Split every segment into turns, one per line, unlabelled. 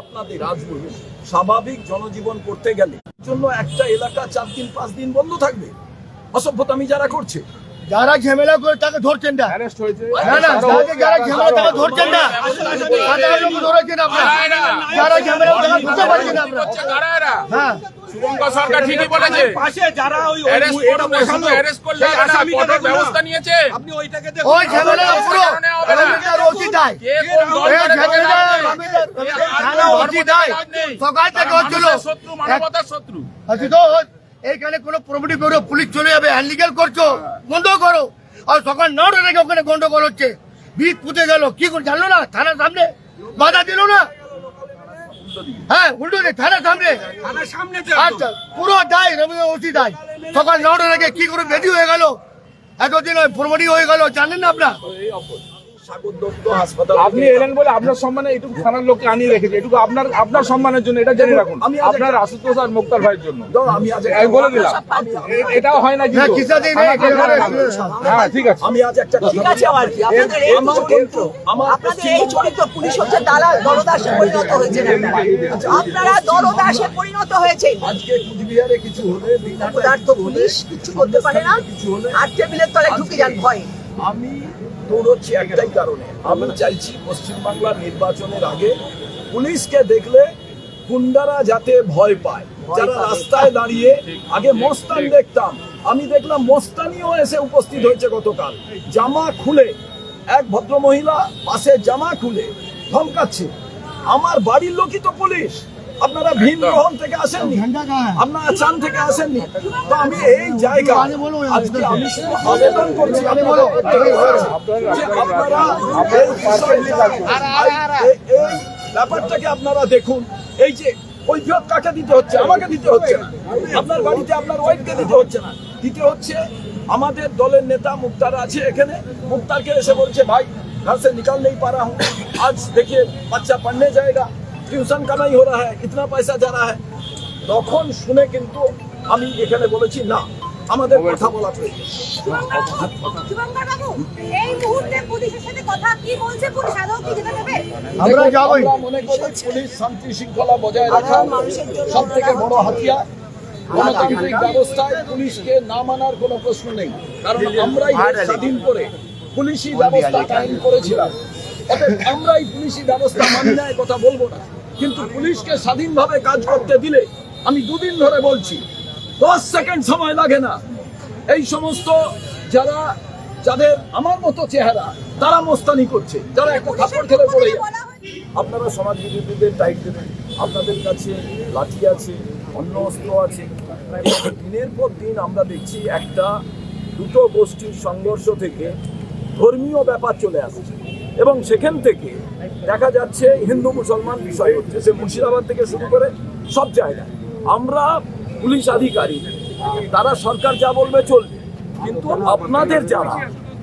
আপনাদের রাজবহী স্বাভাবিক জনজীবন করতে গেলে জন্য একটা এলাকা চার দিন, পাঁচ দিন বন্ধ থাকবে। অসভ্যতামি যারা করছে।
যারা ঝামেলা করে তাকে ধরছেন না। না না যাকে যারা ঝামেলা তাকে ধরছেন না। ধরেছেন আপনারা। যারা ঝামেলা তাকে ধরতে পারছেন আপনারা। হ্যাঁ।
শুভঙ্কর সরকার ঠিকই বলেছে।
পাশে যারা ওই
অ্যারেস্ট করবে শুধু অ্যারেস্ট করলে হবে কঠোর ব্যবস্থা নিয়েছে।
আপনি ওইটাকে
ওই ঝামেলা পুরো। রবীন্দ্র রশি দেয়।
কে কোন দল
এই ঝামেলা
বলে
থানা রশি দেয়। সকাল থেকে হচ্ছিল
শত্রু মানবতার শত্রু।
আচ্ছা তো এইখানে কোনো প্রপার্টি করো পুলিশ চলে যাবে হ্যান্ডিক্যাল করছ বন্ধ করো। আর সকাল নটা থেকে ওখানে গন্ডগোল হচ্ছে। ভিত পুঁতে গেল। কি করে জানলো না? থানার সামনে? বাধা দিল না? হ্যাঁ উল্টো দিয়ে থানার সামনে। আচ্ছা পুরো দায় রবীন্দ্র ওসি দায়। সকাল নটা থেকে কি করে বেদি হয়ে গেল? এতদিন ওই প্রমোটি হয়ে গেল জানেন না আপনার?
আপনি এলেন বলে আপনার সম্মানে এটুকু থানার লোককে আনিয়ে রেখেছে। এটুকু আপনার আপনার সম্মানের জন্য এটা জেনে রাখুন।
আমি
আপনার আশুতোষ আর মুক্তার ভাইয়ের জন্য।
দাও, আমি
বলে দিলাম। এটাও হয় না
না
কিন্তু। হ্যাঁ ঠিক আছে।
আমি আজ একটা
ঠিক আছে আবার কি? আপনাদের এই চরিত্র আপনাদের এই চরিত্র পুলিশ হচ্ছে দালাল দরদাসে পরিণত হয়েছে। আপনারা দরদাসে পরিণত হয়েছে।
আজকে কুচবিহারে কিছু হলে
পদার্থ পুলিশ কিছু করতে পারে না। আর টেবিলের তলায় ঢুকে যান ভয়ে।
আমি দৌড়চ্ছি একটাই কারণে। আমি চাইছি পশ্চিমবাংলার নির্বাচনের আগে পুলিশকে দেখলে গুন্ডারা যাতে ভয় পায়। যারা রাস্তায় দাঁড়িয়ে আগে মস্তান দেখতাম। আমি দেখলাম মস্তানিও এসে উপস্থিত হয়েছে গতকাল। জামা খুলে, এক ভদ্র মহিলা পাশে জামা খুলে ধমকাচ্ছে। আমার বাড়ির লোকই তো পুলিশ। আপনারা ভিন গ্রহণ থেকে আসেননি আপনারা চান থেকে আসেননি তো আমি এই জায়গা আজকে আমি শুধু আবেদন করছি আপনাদের যে আপনারা এই বিষয়টা- এই- এই ব্যাপারটাকে আপনারা দেখুন এই যে কৈফিয়ত কাকে দিতে হচ্ছে আমাকে দিতে হচ্ছে না। আপনার বাড়িতে আপনার ওয়াইফকে দিতে হচ্ছে না দিতে হচ্ছে আমাদের দলের নেতা মুক্তার আছে এখানে মুক্তারকে এসে বলছে ভাই घर से निकल नहीं पा रहा हूँ आज देखिए बच्चा पढ़ने जाएगा টিউশন কামাই হো ইতনা পয়সা যা হ্যাঁ তখন শুনে কিন্তু আমি এখানে বলেছি না আমাদের কথা বলা প্রয়োজন।
পুলিশ?
শান্তি শৃঙ্খলা বজায় রাখা সব থেকে বড় হাতিয়ার। গণতান্ত্রিক ব্যবস্থায় পুলিশকে না মানার কোনো প্রশ্ন নেই। কারণ আমরাই স্বাধীন করে পুলিশি ব্যবস্থা কায়েম করেছিলাম। অতএব আমরাই পুলিশি ব্যবস্থা মানি না কথা বলব না। কিন্তু পুলিশকে স্বাধীনভাবে কাজ করতে দিলে আমি দুদিন ধরে বলছি দশ সেকেন্ড সময় লাগে না। এই সমস্ত যারা যাদের আমার মতো চেহারা তারা মোস্তানি করছে যারা একটা থাপ্পড় খেলে পড়ে আপনারা সমাজ বিরোধীদের টাইট দেবেন। আপনাদের কাছে লাঠি আছে অন্য অস্ত্র আছে। দিনের পর দিন আমরা দেখছি একটা দুটো গোষ্ঠীর সংঘর্ষ থেকে ধর্মীয় ব্যাপার চলে আসছে। এবং সেখান থেকে দেখা যাচ্ছে হিন্দু মুসলমান বিষয় হচ্ছে সে মুর্শিদাবাদ থেকে শুরু করে সব জায়গায়। আমরা পুলিশ আধিকারিক তারা সরকার যা বলবে চলবে। কিন্তু আপনাদের যারা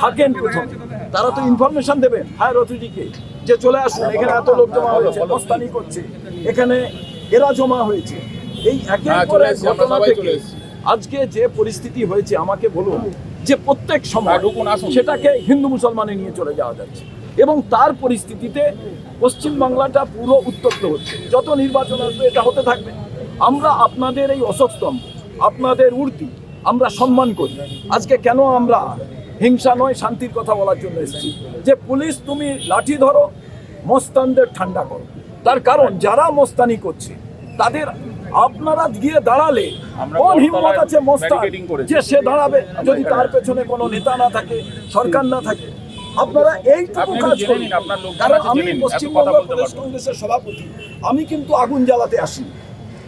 থাকেন প্রথমে তারা তো ইনফরমেশন দেবেন হায়ার অথরিটিকে যে চলে আসুন এখানে এত লোক জমা হয়েছে মস্তানি করছে। এখানে এরা জমা হয়েছে। এই একের
হ্যাঁ,
পর এক ঘটনা থেকে আজকে যে পরিস্থিতি হয়েছে আমাকে বলুন যে প্রত্যেক সময়
হ্যাঁ।
সেটাকে হিন্দু মুসলমানে নিয়ে চলে যাওয়া যাচ্ছে। এবং তার পরিস্থিতিতে পশ্চিমবাংলাটা পুরো উত্তপ্ত হচ্ছে। যত নির্বাচন আসবে এটা হতে থাকবে। আমরা আপনাদের এই অশোক স্তম্ভ আপনাদের উর্তি আমরা সম্মান করি। আজকে কেন আমরা হিংসা নয় শান্তির কথা বলার জন্য এসেছি? যে পুলিশ তুমি লাঠি ধরো মস্তানদের ঠান্ডা করো। তার কারণ যারা মস্তানি করছে তাদের আপনারা গিয়ে দাঁড়ালে কোন হিম্মত আছে মস্তান যে সে দাঁড়াবে। যদি তার পেছনে কোনো নেতা না থাকে সরকার না থাকে আপনারা এইটুকু কাজ করুন। কারণ আমি পশ্চিমবঙ্গ প্রদেশ কংগ্রেসের সভাপতি। আমি কিন্তু আগুন জ্বালাতে আসি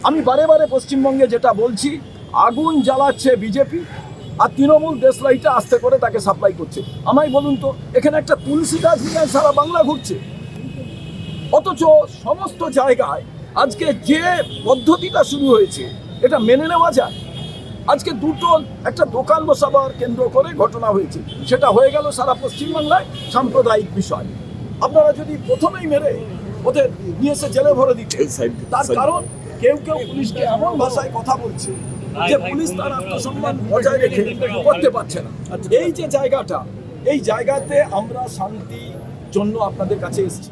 আমি বারে বারে পশ্চিমবঙ্গে যেটা বলছি আগুন জ্বালাচ্ছে বিজেপি আর তৃণমূল দেশলাইটা আস্তে করে তাকে সাপ্লাই করছে। আমায় বলুন তো এখানে একটা তুলসী গাছ নিয়ে সারা বাংলা ঘুরছে। অথচ সমস্ত জায়গায় আজকে যে পদ্ধতিটা শুরু হয়েছে এটা মেনে নেওয়া যায়? আজকে দুটো একটা দোকান বসাবার কেন্দ্র করে ঘটনা হয়েছে। সেটা হয়ে গেল সারা পশ্চিমবাংলায় সাম্প্রদায়িক বিষয়। আপনারা যদি প্রথমেই মেরে ওদের নিয়ে এসে জেলে ভরে দিতে তার কারণ কেউ কেউ পুলিশকে এমন ভাষায় কথা বলছে যে পুলিশ তার আত্মসম্মান বজায় রেখে করতে পারছে না। এই যে জায়গাটা এই জায়গাতে আমরা শান্তি জন্য আপনাদের কাছে এসেছি।